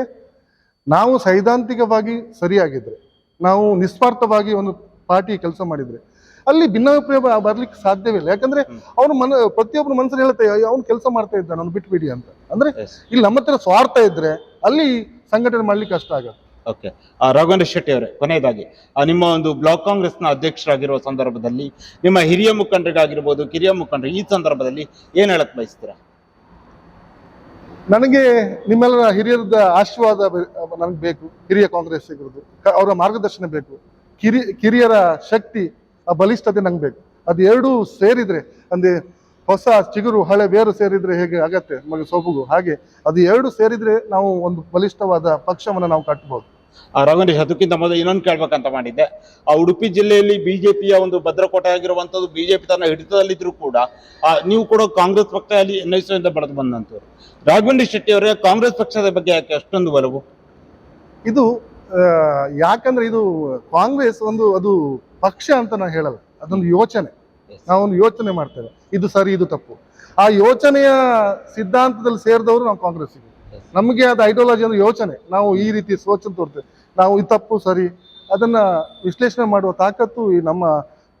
[SPEAKER 2] ನಾವು ಸೈದ್ಧಾಂತಿಕವಾಗಿ ಸರಿಯಾಗಿದ್ರೆ ನಾವು ನಿಸ್ವಾರ್ಥವಾಗಿ ಒಂದು ಪಾರ್ಟಿ ಕೆಲಸ ಮಾಡಿದ್ರೆ ಅಲ್ಲಿ ಭಿನ್ನಾಭಿಪ್ರಾಯ ಬರ್ಲಿಕ್ಕೆ ಸಾಧ್ಯವಿಲ್ಲ ಯಾಕಂದ್ರೆ ಅವ್ನು ಮನ ಪ್ರತಿಯೊಬ್ಬರು ಮನಸ್ಸಲ್ಲಿ ಹೇಳ್ತಾ ಅವ್ನು ಕೆಲಸ ಮಾಡ್ತಾ ಇದ್ದಾನೆ ಅವ್ನು ಬಿಟ್ಬಿಡಿ ಅಂತ. ಅಂದ್ರೆ ಇಲ್ಲಿ ನಮ್ಮ ಹತ್ರ ಸ್ವಾರ್ಥ ಇದ್ರೆ ಅಲ್ಲಿ ಸಂಘಟನೆ ಮಾಡ್ಲಿಕ್ಕೆ ಕಷ್ಟ ಆಗುತ್ತೆ
[SPEAKER 1] ಓಕೆ. ರಾಘವೇಂದ್ರ ಶೆಟ್ಟಿ ಅವರೇ ಕೊನೆಯದಾಗಿ ಆ, ನಿಮ್ಮ ಒಂದು ಬ್ಲಾಕ್ ಕಾಂಗ್ರೆಸ್ನ ಅಧ್ಯಕ್ಷರಾಗಿರುವ ಸಂದರ್ಭದಲ್ಲಿ ನಿಮ್ಮ ಹಿರಿಯ ಮುಖಂಡರಿಗಾಗಿರ್ಬೋದು ಕಿರಿಯ ಮುಖಂಡರು ಈ ಸಂದರ್ಭದಲ್ಲಿ ಏನು ಹೇಳಕ್ ಬಯಸ್ತೀರಾ?
[SPEAKER 2] ನನಗೆ ನಿಮ್ಮೆಲ್ಲರ ಹಿರಿಯರದ ಆಶೀರ್ವಾದ ನನಗೆ ಬೇಕು. ಹಿರಿಯ ಕಾಂಗ್ರೆಸ್ಸಿಗರದು ಕ- ಅವರ ಮಾರ್ಗದರ್ಶನ ಬೇಕು. ಕಿರಿ ಕಿರಿಯರ ಶಕ್ತಿ, ಆ ಬಲಿಷ್ಠತೆ ನಂಗೆ ಬೇಕು. ಅದು ಎರಡೂ ಸೇರಿದ್ರೆ, ಅಂದ್ರೆ ಹೊಸ ಚಿಗುರು, ಹಳೆ ಬೇರು ಸೇರಿದ್ರೆ ಹೇಗೆ ಆಗತ್ತೆ? ನಮಗೆ ಸೊಬಗು. ಹಾಗೆ ಅದು ಎರಡು ಸೇರಿದ್ರೆ ನಾವು ಒಂದು ಬಲಿಷ್ಠವಾದ ಪಕ್ಷವನ್ನು ನಾವು ಕಟ್ಟಬಹುದು
[SPEAKER 1] ರಾಘವೇಂದ್ರ ಅದಕ್ಕಿಂತ ಮೊದಲು ಇನ್ನೊಂದು ಕೇಳ್ಬೇಕಂತ ಮಾಡಿದ್ದೆ. ಆ ಉಡುಪಿ ಜಿಲ್ಲೆಯಲ್ಲಿ ಬಿಜೆಪಿಯ ಒಂದು ಭದ್ರಕೋಟೆ ಆಗಿರುವಂತದ್ದು ಬಿಜೆಪಿ ತನ್ನ ಹಿಡಿತದಲ್ಲಿದ್ರು ಕೂಡ ಆ, ನೀವು ಕೂಡ ಕಾಂಗ್ರೆಸ್ ಪಕ್ಷದಲ್ಲಿ ಎನ್ ಎಸ್ ಇಂದ ಬೆಳೆದು ಬಂದಂತವ್ರು ರಾಘವೇಂದ್ರ ಶೆಟ್ಟಿ ಅವರೇ ಕಾಂಗ್ರೆಸ್ ಪಕ್ಷದ ಬಗ್ಗೆ ಯಾಕೆ ಅಷ್ಟೊಂದು ಒಲವು?
[SPEAKER 2] ಇದು ಯಾಕಂದ್ರೆ ಇದು ಕಾಂಗ್ರೆಸ್ ಒಂದು ಅದು ಪಕ್ಷ ಅಂತ ನಾವು ಹೇಳಲ್ಲ. ಅದೊಂದು ಯೋಚನೆ. ನಾವೊಂದು ಯೋಚನೆ ಮಾಡ್ತೇವೆ. ಇದು ಸರಿ ಇದು ತಪ್ಪು. ಆ ಯೋಚನೆಯ ಸಿದ್ಧಾಂತದಲ್ಲಿ ಸೇರಿದವರು ನಾವು ಕಾಂಗ್ರೆಸ್ಸಿಗೆ. ನಮಗೆ ಅದು ಐಡಿಯಾಲಜಿ ಅಂದ್ರೆ ಯೋಚನೆ. ನಾವು ಈ ರೀತಿ ಸೋಚನೆ ತೋರ್ತೇವೆ ನಾವು ಈ ತಪ್ಪು ಸರಿ, ಅದನ್ನ ವಿಶ್ಲೇಷಣೆ ಮಾಡುವ ತಾಕತ್ತು ಈ ನಮ್ಮ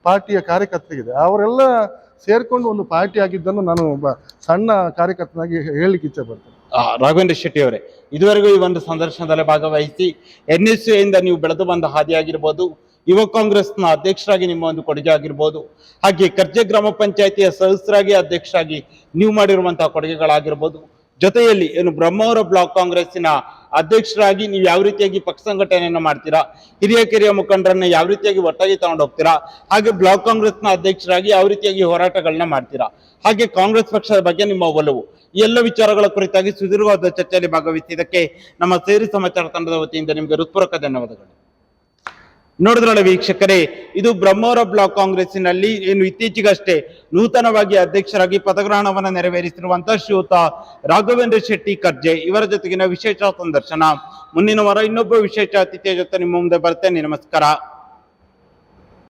[SPEAKER 2] ಪಾರ್ಟಿಯ ಕಾರ್ಯಕರ್ತರಿಗಿದೆ. ಅವರೆಲ್ಲ ಸೇರ್ಕೊಂಡು ಒಂದು ಪಾರ್ಟಿ ಆಗಿದ್ದನ್ನು ನಾನು ಒಬ್ಬ ಸಣ್ಣ ಕಾರ್ಯಕರ್ತನಾಗಿ ಹೇಳಲಿಕ್ಕೆ ಇಚ್ಛೆ ಪಡ್ತೇನೆ.
[SPEAKER 1] ರಾಘವೇಂದ್ರ ಶೆಟ್ಟಿ ಅವರೇ ಇದುವರೆಗೂ ಈ ಒಂದು ಸಂದರ್ಶನದಲ್ಲಿ ಭಾಗವಹಿಸಿ ಎನ್ ಎಸ್ ಇಂದ ನೀವು ಬೆಳೆದು ಬಂದ ಹಾದಿ ಆಗಿರ್ಬೋದು, ಯುವ ಕಾಂಗ್ರೆಸ್ನ ಅಧ್ಯಕ್ಷರಾಗಿ ನಿಮ್ಮ ಒಂದು ಕೊಡುಗೆ ಆಗಿರ್ಬೋದು, ಹಾಗೆ ಕರ್ಜೆ ಗ್ರಾಮ ಪಂಚಾಯತಿಯ ಸದಸ್ಯರಾಗಿ ಅಧ್ಯಕ್ಷರಾಗಿ ನೀವು ಮಾಡಿರುವಂತಹ ಕೊಡುಗೆಗಳಾಗಿರ್ಬೋದು ಜೊತೆಯಲ್ಲಿ ಏನು ಬ್ರಹ್ಮವರ ಬ್ಲಾಕ್ ಕಾಂಗ್ರೆಸ್ಸಿನ ಅಧ್ಯಕ್ಷರಾಗಿ ನೀವು ಯಾವ ರೀತಿಯಾಗಿ ಪಕ್ಷ ಸಂಘಟನೆಯನ್ನು ಮಾಡ್ತೀರಾ? ಹಿರಿಯ ಕಿರಿಯ ಮುಖಂಡರನ್ನ ಯಾವ ರೀತಿಯಾಗಿ ಒಟ್ಟಾಗಿ ತಗೊಂಡು ಹೋಗ್ತೀರಾ? ಹಾಗೆ ಬ್ಲಾಕ್ ಕಾಂಗ್ರೆಸ್ನ ಅಧ್ಯಕ್ಷರಾಗಿ ಯಾವ ರೀತಿಯಾಗಿ ಹೋರಾಟಗಳನ್ನ ಮಾಡ್ತೀರಾ? ಹಾಗೆ ಕಾಂಗ್ರೆಸ್ ಪಕ್ಷದ ಬಗ್ಗೆ ನಿಮ್ಮ ಒಲವು. ಎಲ್ಲ ವಿಚಾರಗಳ ಕುರಿತಾಗಿ ಸುದೀರ್ಘವಾದ ಚರ್ಚೆಯಲ್ಲಿ ಭಾಗವಹಿಸಿದ್ದಕ್ಕೆ ನಮ್ಮ ಸೇರಿ ಸಮಾಚಾರ ತಂಡದ ವತಿಯಿಂದ ನಿಮಗೆ ಹೃತ್ಪೂರ್ವಕ ಧನ್ಯವಾದಗಳು. ನೋಡಿದ್ರಲ್ಲ ವೀಕ್ಷಕರೇ, ಇದು ಬ್ರಹ್ಮೋರ ಬ್ಲಾಕ್ ಕಾಂಗ್ರೆಸ್ಸಿನಲ್ಲಿ ಏನು ಇತ್ತೀಚೆಗಷ್ಟೇ ನೂತನವಾಗಿ ಅಧ್ಯಕ್ಷರಾಗಿ ಪದಗ್ರಹಣವನ್ನು ನೆರವೇರಿಸಿರುವಂತಹ ಶ್ರೀಯುತ ರಾಘವೇಂದ್ರ ಶೆಟ್ಟಿ ಕರ್ಜೆ ಇವರ ಜೊತೆಗಿನ ವಿಶೇಷ ಸಂದರ್ಶನ. ಮುಂದಿನ ವಾರ ಇನ್ನೊಬ್ಬ ವಿಶೇಷ ಅತಿಥಿಯ ಜೊತೆ ನಿಮ್ಮ ಮುಂದೆ ಬರ್ತೇನೆ. ನಮಸ್ಕಾರ.